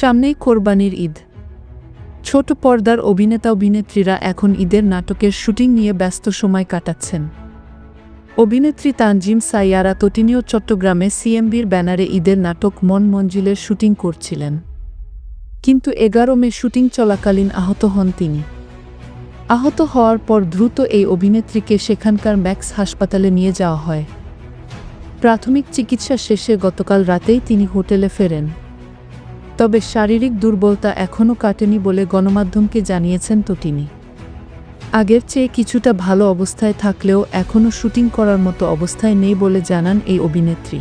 সামনেই কোরবানির ঈদ। ছোট পর্দার অভিনেতা অভিনেত্রীরা এখন ঈদের নাটকের শুটিং নিয়ে ব্যস্ত সময় কাটাচ্ছেন। অভিনেত্রী তানজিম সাইয়ারা তটিনীয় চট্টগ্রামে সিএমবির ব্যানারে ঈদের নাটক মন মঞ্জিলের শুটিং করছিলেন। কিন্তু এগারো মে শুটিং চলাকালীন আহত হন তিনি। আহত হওয়ার পর দ্রুত এই অভিনেত্রীকে সেখানকার ম্যাক্স হাসপাতালে নিয়ে যাওয়া হয়। প্রাথমিক চিকিৎসা শেষে গতকাল রাতেই তিনি হোটেলে ফেরেন। তবে শারীরিক দুর্বলতা এখনও কাটেনি বলে গণমাধ্যমকে জানিয়েছেন তটিনী আগের চেয়ে কিছুটা ভালো অবস্থায় থাকলেও এখনও শুটিং করার মতো অবস্থায় নেই বলে জানান এই অভিনেত্রী।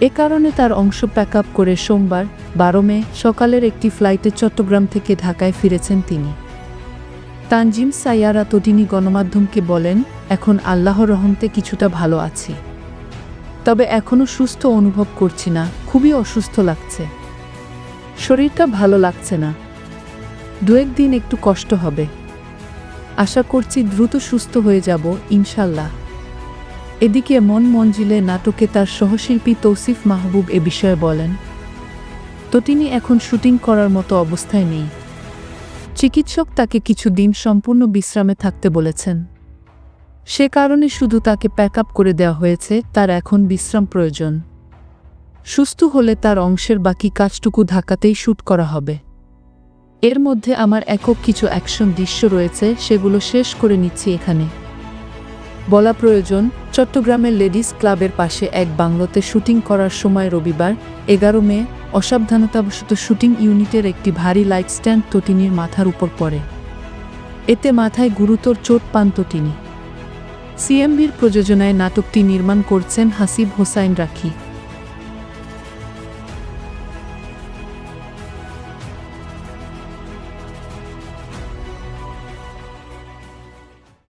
এ কারণে তার অংশ প্যাক আপ করে সোমবার, বারো মে, সকালের একটি ফ্লাইটে চট্টগ্রাম থেকে ঢাকায় ফিরেছেন তিনি। তানজিম সাইয়ারা তটিনী গণমাধ্যমকে বলেন, এখন আল্লাহর রহমতে কিছুটা ভালো আছি। তবে এখনও সুস্থ অনুভব করছি না, খুবই অসুস্থ লাগছে। শরীরটা ভালো লাগছে না। দু একদিন একটু কষ্ট হবে। আশা করছি দ্রুত সুস্থ হয়ে যাব, ইনশাল্লাহ। এদিকে মন মঞ্জিলে নাটকে তার সহশিল্পী তৌসিফ মাহবুব এ বিষয়ে বলেন তো তিনি এখন শুটিং করার মতো অবস্থায় নেই। চিকিৎসক তাকে কিছু দিন সম্পূর্ণ বিশ্রামে থাকতে বলেছেন। সে কারণে শুধু তাকে প্যাক আপ করে দেওয়া হয়েছে, তার এখন বিশ্রাম প্রয়োজন। সুস্থ হলে তার অংশের বাকি কাজটুকু ঢাকাতেই শ্যুট করা হবে। এর মধ্যে আমার একক কিছু অ্যাকশন দৃশ্য রয়েছে, সেগুলো শেষ করে নিচ্ছি এখানে। বলা প্রয়োজন, চট্টগ্রামের লেডিস ক্লাবের পাশে এক বাংলোতে শুটিং করার সময় রবিবার, এগারো মে, অসাবধানতাবশত শুটিং ইউনিটের একটি ভারী লাইট স্ট্যান্ড তটিনীর মাথার উপর পড়ে। এতে মাথায় গুরুতর চোট পান তটিনী। সিএমবির প্রযোজনায় নাটকটি নির্মাণ করছেন হাসিব হোসাইন রাখি।